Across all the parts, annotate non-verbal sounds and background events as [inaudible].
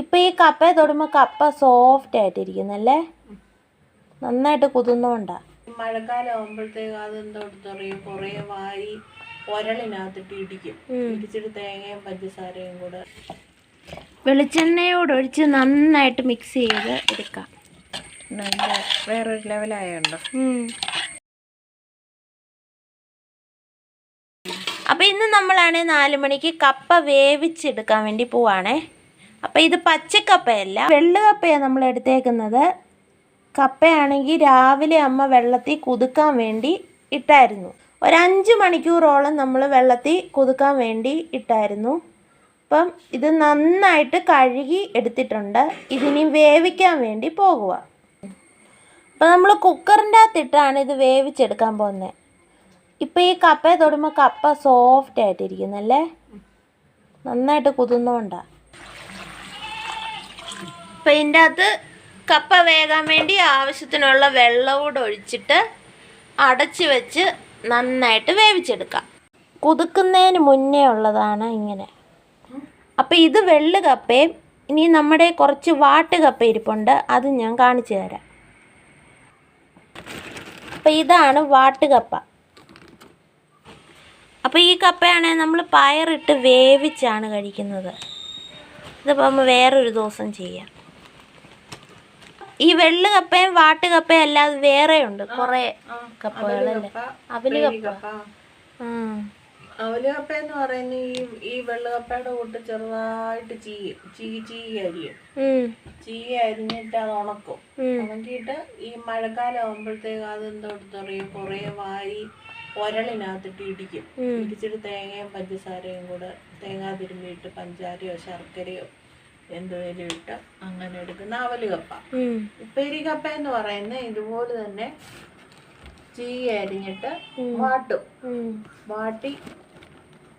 ഇപ്പൊ ഈ കപ്പ തൊടുമ്പോൾ കപ്പ സോഫ്റ്റ് ആയിട്ടിരിക്കുന്നല്ലേ? നന്നായിട്ട് കുതിർന്നോണ്ടാ. മഴക്കാലം ആകുമ്പോഴത്തേക്ക് അതെന്തോ കുറേ വാരി ഒരളിനകത്തിട്ട് ഇടിക്കും. ഇടിച്ചിട്ട് തേങ്ങയും പഞ്ചസാരയും കൂടെ. വെളിച്ചെണ്ണയോട് ഒഴിച്ച് നന്നായിട്ട് മിക്സ് ചെയ്ത് എടുക്കാം. നല്ല വേറൊരു ലെവലായുണ്ടോ. അപ്പൊ ഇന്ന് നമ്മളാണ് നാല് മണിക്ക് കപ്പ വേവിച്ചെടുക്കാൻ വേണ്ടി പോവാണേ. അപ്പൊ ഇത് പച്ചക്കപ്പയല്ല. വെള്ളുകപ്പയാണ് നമ്മൾ എടുത്തേക്കുന്നത്. കപ്പയാണെങ്കിൽ രാവിലെ അമ്മ വെള്ളത്തിൽ കുതുക്കാൻ വേണ്ടി ഇട്ടായിരുന്നു. ഒരഞ്ച് മണിക്കൂറോളം നമ്മൾ വെള്ളത്തിൽ കുതുക്കാൻ വേണ്ടി ഇട്ടായിരുന്നു. അപ്പം ഇത് നന്നായിട്ട് കഴുകി എടുത്തിട്ടുണ്ട്. ഇതിനി വേവിക്കാൻ വേണ്ടി പോകുക അപ്പം നമ്മൾ കുക്കറിന്റെ അകത്തിട്ടാണ് ഇത് വേവിച്ചെടുക്കാൻ പോകുന്നത്. ഇപ്പം ഈ കപ്പയെ തൊടുമ്പോൾ കപ്പ സോഫ്റ്റ് ആയിട്ടിരിക്കുന്നല്ലേ? നന്നായിട്ട് കുതിർന്നോണ്ടാ അപ്പം ഇതിന്റെ അകത്ത് കപ്പ വേകാൻ വേണ്ടി ആവശ്യത്തിനുള്ള വെള്ളം കൂടെ ഒഴിച്ചിട്ട് അടച്ച് വെച്ച് നന്നായിട്ട് വേവിച്ചെടുക്കാം. കുതുക്കുന്നതിന് മുന്നേ ഉള്ളതാണ് ഇങ്ങനെ. അപ്പം ഇത് വെള്ളു കപ്പയും ഇനി നമ്മുടെ കുറച്ച് വാട്ട് കപ്പ ഇരിപ്പുണ്ട് അത് ഞാൻ കാണിച്ചു തരാം. അപ്പം ഇതാണ് വാട്ട് കപ്പ. അപ്പോൾ ഈ കപ്പയാണെങ്കിൽ നമ്മൾ പയറിട്ട് വേവിച്ചാണ് കഴിക്കുന്നത്. ഇതിപ്പോൾ നമ്മൾ വേറൊരു ദിവസം ചെയ്യാം. ഈ വെള്ളു കപ്പയും വാട്ടുകപ്പയും അല്ലാതെ വേറെ ഉണ്ട്. കുറേ കപ്പകളല്ലേ? അവൽ കപ്പ. അവൽ കപ്പ. എന്ന് പറയുന്ന ഈ ഈ വെള്ളുകപ്പയുടെ കൂട്ട് ചെറുതായിട്ട് ചീയും ചീ ചീ അരിയും. ഉം. ചീ അരിഞ്ഞിട്ട് അത് ഉണക്കും. ഉണക്കിയിട്ട് ഈ മഴക്കാലം ആകുമ്പോഴത്തേക്ക് അതെന്തോ പറയും കുറേ വാരി ഒരളിനകത്തിട്ട് ഇടിക്കും. ഇടിച്ചിട്ട് തേങ്ങയും പഞ്ചസാരയും കൂടെ തേങ്ങ തിരുമ്മിയിട്ട് പഞ്ചാരയോ ശർക്കരയോ എന്തുവേലും ഇട്ട് അങ്ങനെ എടുക്കുന്ന അവൽ കപ്പ. ഉപ്പേരി കപ്പ എന്ന് പറയുന്നത് ഇതുപോലെ തന്നെ ചീ അരിഞ്ഞിട്ട് വാട്ടും. വാട്ടി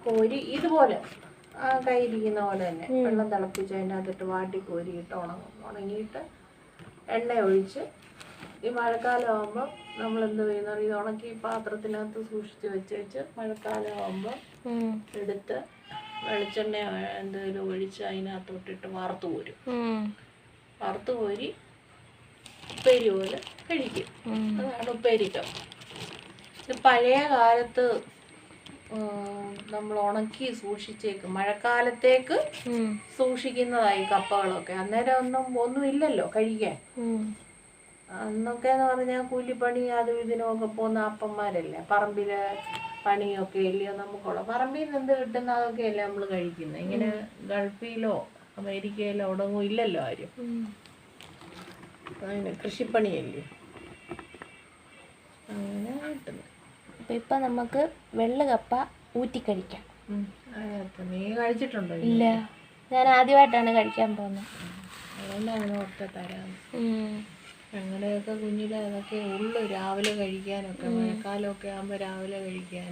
കോരി ഇതുപോലെ. ആ കയ്യിരിക്കുന്ന പോലെ തന്നെ. വെള്ളം തിളപ്പിച്ച് അതിനകത്തിട്ട് വാട്ടി കോരിയിട്ട് ഉണങ്ങും. ഉണങ്ങിയിട്ട് എണ്ണ ഒഴിച്ച് ഈ മഴക്കാലം ആകുമ്പോൾ നമ്മൾ എന്ത് ചെയ്യുന്ന? ഇത് ഉണക്കി പാത്രത്തിനകത്ത് സൂക്ഷിച്ച് വെച്ച് വെച്ച് മഴക്കാലം ആകുമ്പോൾ എടുത്ത് വെളിച്ചെണ്ണ എന്തെങ്കിലും ഒഴിച്ച് അതിനകത്തോട്ടിട്ട് വറുത്ത് പോരും. വറുത്ത് കോരി ഉപ്പേരി പോലെ കഴിക്കും. അതാണ് ഉപ്പേരിക്കം പഴയ കാലത്ത് നമ്മൾ ഉണക്കി സൂക്ഷിച്ചേക്ക് മഴക്കാലത്തേക്ക് സൂക്ഷിക്കുന്നതായി കപ്പകളൊക്കെ. അന്നേരം ഒന്നും ഒന്നും ഇല്ലല്ലോ കഴിക്കാൻ. അന്നൊക്കെ എന്ന് പറഞ്ഞാൽ കൂലിപ്പണി അതും ഇതിനും ഒക്കെ പോകുന്ന അപ്പന്മാരല്ലേ പറമ്പിൽ പണിയൊക്കെ ഇല്ലയോ നമുക്കുള്ള പറമ്പിൽ നിന്ന് എന്ത് കിട്ടുന്ന അതൊക്കെയല്ലേ നമ്മൾ കഴിക്കുന്നത് ഇങ്ങനെ ഗൾഫിലോ അമേരിക്കയിലോ അവിടെ ഒന്നും ഇല്ലല്ലോ ആരും. അങ്ങനെ കൃഷിപ്പണിയല്ലേ? അങ്ങനെ കിട്ടുന്നത് അപ്പം ഇപ്പം നമുക്ക് വെള്ളക്കപ്പ ഊറ്റി ഊറ്റിക്കഴിക്കാം നീ കഴിച്ചിട്ടുണ്ടോ? ഇല്ല. ഞാൻ ആദ്യമായിട്ടാണ് കഴിക്കാൻ പോകുന്നത്. അതുകൊണ്ടാണ് ഓർത്ത് തരാം. ഞങ്ങളുടെയൊക്കെ കുഞ്ഞിൽ അതൊക്കെ ഉള്ളു രാവിലെ കഴിക്കാനൊക്കെ മഴക്കാലമൊക്കെ ആകുമ്പോൾ രാവിലെ കഴിക്കാൻ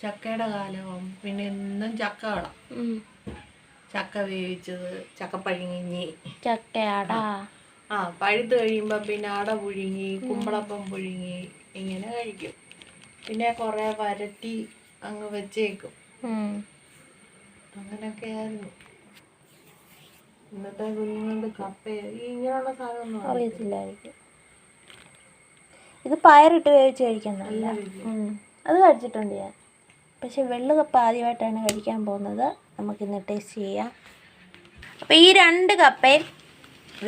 ചക്കയുടെ കാലമാകും പിന്നെ എന്നും ചക്ക കളാം ചക്ക വേവിച്ചത് ചക്ക പഴുങ്ങിഞ്ഞി ചക്കയാടാ. ആ. പഴുത്ത് കഴിയുമ്പോൾ പിന്നെ അട പുഴുങ്ങി കുമ്പളപ്പം പുഴുങ്ങി ഇങ്ങനെ കഴിക്കും. പിന്നെ കുറേ വരട്ടി അങ്ങ് വെച്ചേക്കും. അങ്ങനെയൊക്കെ അങ്ങനെയൊക്കെയായിരുന്നു ഇന്നത്തെ കുഞ്ഞുങ്ങളുടെ കപ്പ ഇങ്ങനെയുള്ള സാധനമൊന്നും അറിയത്തില്ലായിരിക്കും. ഇത് പയറിട്ട് വേവിച്ച് കഴിക്കുന്നതല്ല. അത് കഴിച്ചിട്ടുണ്ട് ഞാൻ. പക്ഷെ വെള്ളക്കപ്പ ആദ്യമായിട്ടാണ് കഴിക്കാൻ പോകുന്നത്. നമുക്കിന്ന് ടേസ്റ്റ് ചെയ്യാം. അപ്പോൾ ഈ രണ്ട് കപ്പയും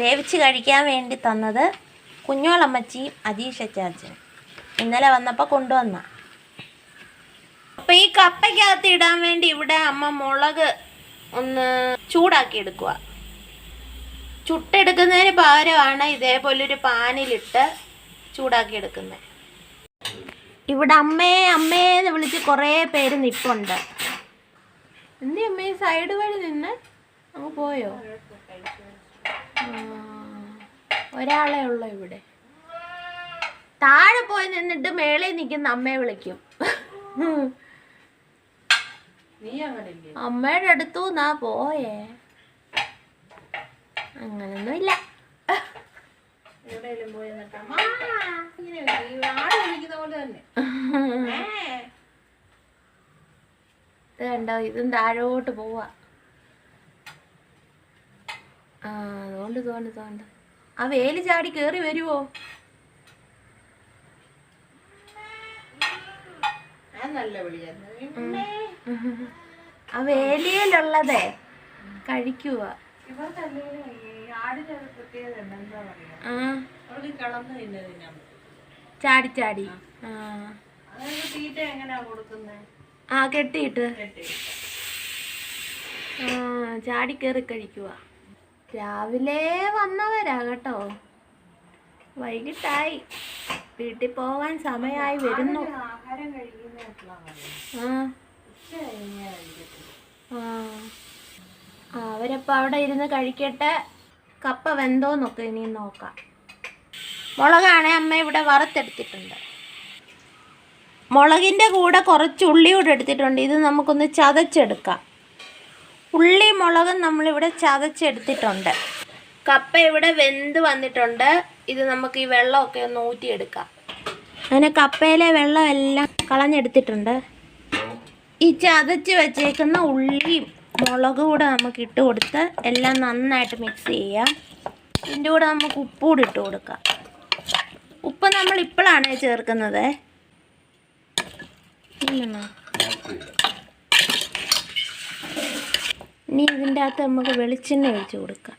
വേവിച്ച് കഴിക്കാൻ വേണ്ടി തന്നത് കുഞ്ഞോളമ്മച്ചിയും അജീഷ് അച്ചാച്ചനും ഇന്നലെ വന്നപ്പോൾ കൊണ്ടുവന്ന. അപ്പോൾ ഈ കപ്പയ്ക്കകത്ത് ഇടാൻ വേണ്ടി ഇവിടെ അമ്മ മുളക് ഒന്ന് ചൂടാക്കി എടുക്കുക ചുട്ടെടുക്കുന്നതിന് പകരമാണ് ഇതേപോലൊരു പാനിലിട്ട് ചൂടാക്കി എടുക്കുന്നത് ഇവിടെ അമ്മയെ അമ്മയെ എന്ന് വിളിച്ച് കുറേ പേര് നിപ്പുണ്ട്. എന്തി അമ്മ ഈ സൈഡ് വഴി നിന്ന് അങ്ങ് പോയോ? ഒരാളെ ഉള്ളു ഇവിടെ. താഴെ പോയി നിന്നിട്ട് മേളിൽ നിൽക്കുന്ന അമ്മയെ വിളിക്കും. അമ്മയുടെ അടുത്തു നാ പോയേ. അങ്ങനൊന്നുമില്ല. എവിടെയെങ്കിലും പോയി നിന്നിട്ട് അമ്മ ഇങ്ങനെ ഈ ആട് വിളിക്കുന്ന പോലെ തന്നെ. [laughs] ഇത് കണ്ടോ ഇതും താഴോട്ട് പോവാ. ആ അതുകൊണ്ട് തോണ്ട് തോണ്ട്. ആ വേലി ചാടി കേറി വരുവോ? ആ വേലിയിലുള്ളതേ കഴിക്കുക ചാടി ചാടി. ആ. കെട്ടിയിട്ട്. ചാടി കയറി കഴിക്കുക രാവിലെ വന്നവരാ കേട്ടോ. വൈകിട്ടായി. വീട്ടിൽ പോവാൻ സമയമായി വരുന്നു. ആ, അവരപ്പോൾ അവിടെ ഇരുന്ന് കഴിക്കട്ടെ. കപ്പ വെന്തോന്നൊക്കെ ഇനി നോക്കാം. മുളകാണെ അമ്മ ഇവിടെ വറുത്തെടുത്തിട്ടുണ്ട്. മുളകിന്റെ കൂടെ കുറച്ച് ഉള്ളി കൂടെ എടുത്തിട്ടുണ്ട്. ഇത് നമുക്കൊന്ന് ചതച്ചെടുക്കാം. ഉള്ളി മുളകും നമ്മളിവിടെ ചതച്ചെടുത്തിട്ടുണ്ട്. കപ്പ ഇവിടെ വെന്ത് വന്നിട്ടുണ്ട്. ഇത് നമുക്ക് ഈ വെള്ളമൊക്കെ ഒന്ന് ഊറ്റിയെടുക്കാം. അങ്ങനെ കപ്പയിലെ വെള്ളം എല്ലാം കളഞ്ഞെടുത്തിട്ടുണ്ട്. ഈ ചതച്ച് വെച്ചേക്കുന്ന ഉള്ളിയും മുളക് കൂടെ നമുക്ക് ഇട്ട് കൊടുത്ത് എല്ലാം നന്നായിട്ട് മിക്സ് ചെയ്യാം. ഇതിന്റെ കൂടെ നമുക്ക് ഉപ്പ് കൂടി ഇട്ട് കൊടുക്കാം. ഉപ്പ് നമ്മൾ ഇപ്പോഴാണ് ചേർക്കുന്നത്? ഇനി ഇതിന്റെ അകത്ത് നമുക്ക് വെളിച്ചെണ്ണ ഒഴിച്ച് കൊടുക്കാം.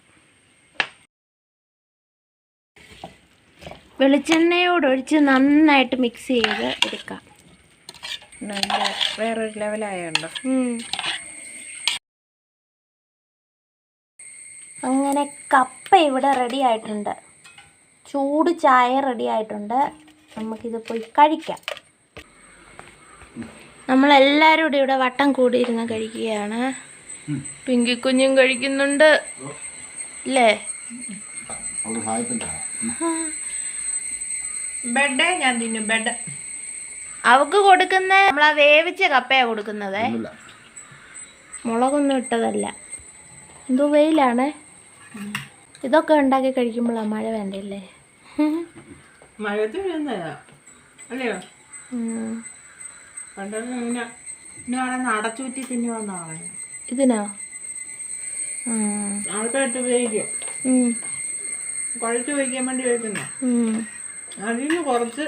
വെളിച്ചെണ്ണയോടൊഴിച്ച് നന്നായിട്ട് മിക്സ് ചെയ്ത് എടുക്കാം. വേറൊരു ലെവലായുണ്ടോ അങ്ങനെ കപ്പ ഇവിടെ റെഡി ആയിട്ടുണ്ട്. ചൂട് ചായ റെഡി ആയിട്ടുണ്ട്. നമുക്കിത് പോയി കഴിക്കാം. നമ്മളെല്ലാവരും കൂടി ഇവിടെ വട്ടം കൂടിയിരുന്ന് കഴിക്കുകയാണ്. പിങ്കി കുഞ്ഞും കഴിക്കുന്നുണ്ട്. അല്ലേ ബെഡ് ഞാൻ തിന്നും ബെഡ്. അവക്ക് കൊടുക്കുന്ന നമ്മളാ വേവിച്ച കപ്പയാ കൊടുക്കുന്നത്. മുളകൊന്നും ഇട്ടതല്ല. എന്തോ വെയിലാണ്. ഇതൊക്കെ ഉണ്ടാക്കി കഴിക്കുമ്പോഴാണ് മഴ വേണ്ടല്ലേ മഴയത്ത് അല്ലയോ? ഇതിനോ? ഉം. ആൾക്കായിട്ട് ഉപയോഗിക്കും. കുഴച്ച് വയ്ക്കാൻ വേണ്ടി വയ്ക്കുന്ന ഉം. അതിൽ നിന്ന് കുറച്ച്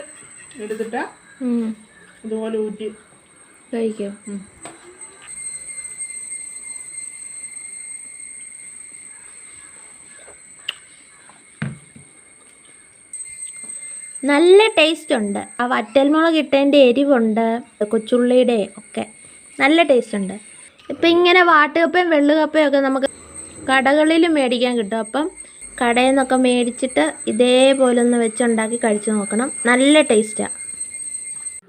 എടുത്തിട്ട് ഇതുപോലെ ഊറ്റി കഴിക്കും. നല്ല ടേസ്റ്റ് ഉണ്ട്. ആ വറ്റൽമുളക് ഇട്ടതിന്റെ എരിവുണ്ട് കൊച്ചുള്ളിയുടെ ഒക്കെ നല്ല ടേസ്റ്റ് ഉണ്ട്. ഇപ്പം ഇങ്ങനെ വാട്ടുകപ്പയും വെള്ളുകപ്പയും ഒക്കെ നമുക്ക് കടകളിൽ മേടിക്കാൻ കിട്ടും. അപ്പം കടയിൽ നിന്നൊക്കെ മേടിച്ചിട്ട് ഇതേപോലെ ഒന്ന് വെച്ചുണ്ടാക്കി കഴിച്ചു നോക്കണം. നല്ല ടേസ്റ്റാണ്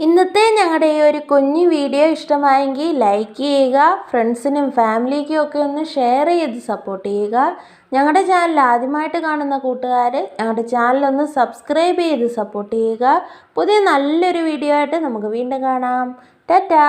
ഇന്നത്തെ ഞങ്ങളുടെ ഈ ഒരു കുഞ്ഞു വീഡിയോ ഇഷ്ടമായെങ്കിൽ ലൈക്ക് ചെയ്യുക ഫ്രണ്ട്സിനും ഫാമിലിക്കും ഒക്കെ ഒന്ന് ഷെയർ ചെയ്ത് സപ്പോർട്ട് ചെയ്യുക. ഞങ്ങളുടെ ചാനൽ ആദ്യമായിട്ട് കാണുന്ന കൂട്ടുകാർ ഞങ്ങളുടെ ചാനലൊന്ന് സബ്സ്ക്രൈബ് ചെയ്ത് സപ്പോർട്ട് ചെയ്യുക. പുതിയ നല്ലൊരു വീഡിയോ ആയിട്ട് നമുക്ക് വീണ്ടും കാണാം. ടാറ്റാ!